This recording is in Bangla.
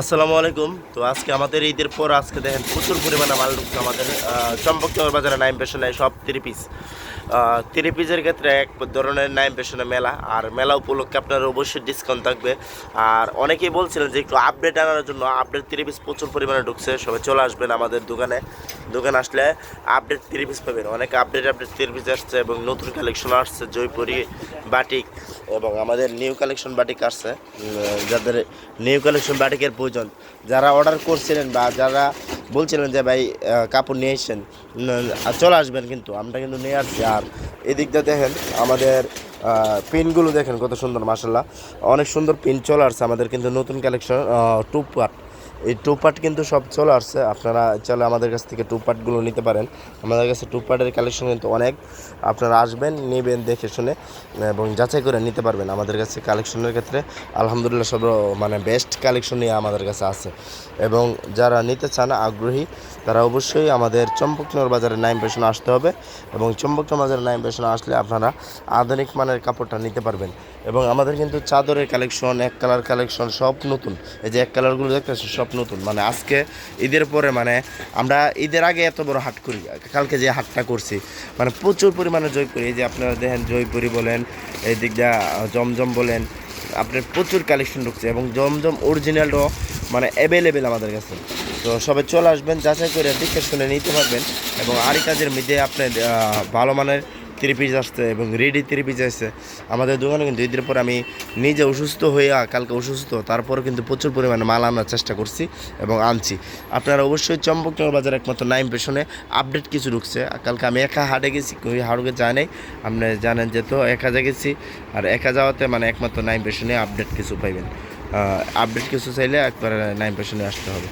আসসালামু আলাইকুম। তো আজকে আমাদের ঈদের পর আজকে দেখেন প্রচুর পরিমাণে মাল ঢুকছে আমাদের চম্পকনগর বাজারে নাইম পেশনে সব থ্রি পিস থ্রি পিসের ক্ষেত্রে এক ধরনের নাইম পেশনে মেলা, আর মেলা উপলক্ষে আপনার অবশ্যই ডিসকাউন্ট থাকবে। আর অনেকেই বলছিলেন যে একটু আপডেট আনার জন্য আপডেট থ্রি পিস প্রচুর পরিমাণে ঢুকছে, সবাই চলে আসবেন আমাদের দোকানে। দোকানে আসলে আপডেট থ্রি পিস পাবেন। অনেক আপডেট আপডেট থ্রি পিস আসছে এবং নতুন কালেকশন আসছে, জয়পুরি বাটিক এবং আমাদের নিউ কালেকশন বাটিক আসছে। যাদের নিউ কালেকশন বাটিকের প্রয়োজন। যারা অর্ডার করছিলেন বা যারা বলছিলেন যে, ভাই কাপড় নিয়ে এসছেন চলে আসবেন কিন্তু, আমরা কিন্তু নিয়ে আসছি। আর এদিকটা দেখেন, আমাদের পিনগুলো দেখেন কত সুন্দর মাসাল্লাহ অনেক সুন্দর পিন চলে আসছে আমাদের কিন্তু নতুন কালেকশন টু পার্ট এই টু পার্ট কিন্তু সব চলে আসছে। আপনারা চলে আমাদের কাছ থেকে টু পার্টগুলো নিতে পারেন। আমাদের কাছে টু পার্টের কালেকশন কিন্তু অনেক। আপনারা আসবেন, নেবেন, দেখে শুনে, এবং যাচাই করে নিতে পারবেন। আমাদের কাছে কালেকশনের ক্ষেত্রে আলহামদুলিল্লাহ সব মানে বেস্ট কালেকশনই আমাদের কাছে আছে। এবং যারা নিতে চান, আগ্রহী, তারা অবশ্যই আমাদের চম্পকনগর বাজারে নাইম পেশনে আসতে হবে। এবং চম্পকনগর বাজারে নাইম পেশনে আসলে আপনারা আধুনিক মানের কাপড়টা নিতে পারবেন। এবং আমাদের কিন্তু চাদরের কালেকশন এক কালার কালেকশন সব নতুন। এই যে এক কালারগুলো দেখতেছি সব নতুন। মানে আজকে ঈদের পরে মানে আমরা ঈদের আগে এত বড় হাট করি, কালকে যে হাটটা করছি মানে প্রচুর পরিমাণে জয়পুরি এই যে আপনারা দেখেন জয়পুরি বলেন এই দিকটা জমজম বলেন, আপনার প্রচুর কালেকশন ঢুকছে এবং জমজম অরিজিনালও মানে অ্যাভেলেবেল আমাদের কাছে। তো সবাই চলে আসবেন, যাচাই করে দেখে শুনে নিতে পারবেন এবং আরই কাজের মধ্যে আপনার ভালো মানের থ্রি পিস আসছে এবং রেডি থ্রি পিস আসছে। আমাদের দোকানে কিন্তু ঈদের পর আমি নিজে অসুস্থ হয়ে কালকে অসুস্থ তারপরে কিন্তু প্রচুর পরিমাণে মাল আনার চেষ্টা করছি এবং আনছি। আপনারা অবশ্যই চম্পকনগর বাজার একমাত্র নাইম পেশনে আপডেট কিছু ঢুকছে। কালকে আমি একা হাটে গেছি ওই হাটে যায় নাই আপনি জানেন যে তো একা যা গেছি, আর একা যাওয়াতে মানে একমাত্র নাইম পেশনে আপডেট কিছু পাইবেন। আপডেট কিছু চাইলে একবার নাইম পেশনে আসতে হবে।